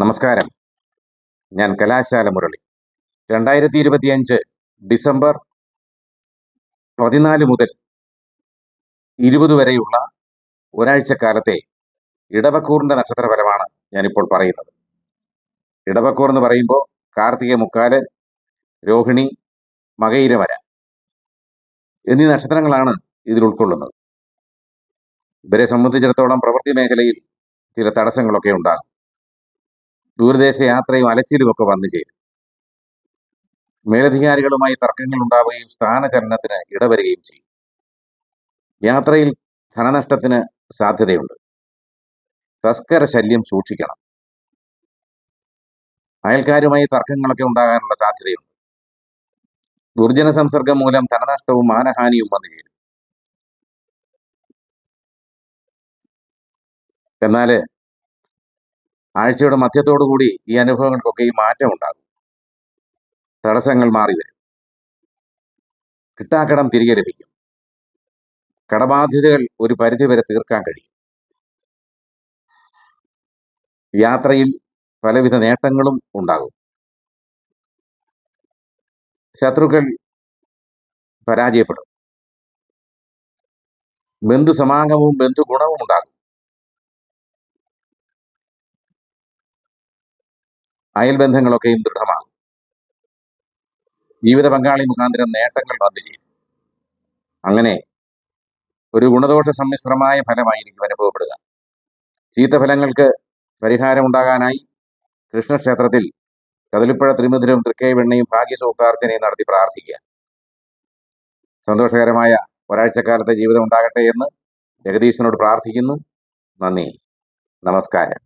നമസ്കാരം. ഞാൻ കലാശാല മുരളി. രണ്ടായിരത്തി ഇരുപത്തിയഞ്ച് ഡിസംബർ പതിനാല് മുതൽ ഇരുപത് വരെയുള്ള ഒരാഴ്ചക്കാലത്തെ ഇടവക്കൂറിന്റെ നക്ഷത്രഫലമാണ് ഞാനിപ്പോൾ പറയുന്നത്. ഇടവക്കൂർ എന്ന് പറയുമ്പോൾ കാർത്തിക മുക്കാൽ രോഹിണി മകയിരവര എന്നീ നക്ഷത്രങ്ങളാണ് ഇതിൽ ഉൾക്കൊള്ളുന്നത്. ഇവരെ സംബന്ധിച്ചിടത്തോളം പ്രവൃത്തി മേഖലയിൽ ചില തടസ്സങ്ങളൊക്കെ ഉണ്ടാകും. ദൂരദേശ യാത്രയും അലച്ചിലും ഒക്കെ വന്നു ചേരും. മേലധികാരികളുമായി തർക്കങ്ങൾ ഉണ്ടാവുകയും സ്ഥാനചലനത്തിന് ഇടവരുകയും ചെയ്യും. യാത്രയിൽ ധനനഷ്ടത്തിന് സാധ്യതയുണ്ട്. തസ്കര ശല്യം സൂക്ഷിക്കണം. അയൽക്കാരുമായി തർക്കങ്ങളൊക്കെ ഉണ്ടാകാനുള്ള സാധ്യതയുണ്ട്. ദുർജന സംസർഗം മൂലം ധനനഷ്ടവും മാനഹാനിയും വന്നു ചേരും. എന്നാൽ ആഴ്ചയുടെ മധ്യത്തോടുകൂടി ഈ അനുഭവങ്ങൾക്കൊക്കെ ഈ മാറ്റം ഉണ്ടാകും. തടസ്സങ്ങൾ മാറി വരും. കിട്ടാക്കടം തിരികെ ലഭിക്കും. കടബാധ്യതകൾ ഒരു പരിധിവരെ തീർക്കാൻ കഴിയും. യാത്രയിൽ പലവിധ നേട്ടങ്ങളും ഉണ്ടാകും. ശത്രുക്കൾ പരാജയപ്പെടും. ബന്ധുസമാഗമവും ബന്ധുഗുണവും ഉണ്ടാകും. അയൽബന്ധങ്ങളൊക്കെയും ദൃഢമാകും. ജീവിത പങ്കാളി മുഖാന്തരം നേട്ടങ്ങൾ വന്നു ചെയ്യും. അങ്ങനെ ഒരു ഗുണദോഷ സമ്മിശ്രമായ ഫലമായിരിക്കും അനുഭവപ്പെടുക. ചീത്തഫലങ്ങൾക്ക് പരിഹാരമുണ്ടാകാനായി കൃഷ്ണക്ഷേത്രത്തിൽ കതിലിപ്പുഴ ത്രിമുദ്രവും തൃക്കൈ വെണ്ണയും ഭാഗ്യസൂക്താർച്ചനയും നടത്തി പ്രാർത്ഥിക്കുക. സന്തോഷകരമായ ഒരാഴ്ചക്കാലത്തെ ജീവിതം ഉണ്ടാകട്ടെ എന്ന് ജഗദീശനോട് പ്രാർത്ഥിക്കുന്നു. നന്ദി. നമസ്കാരം.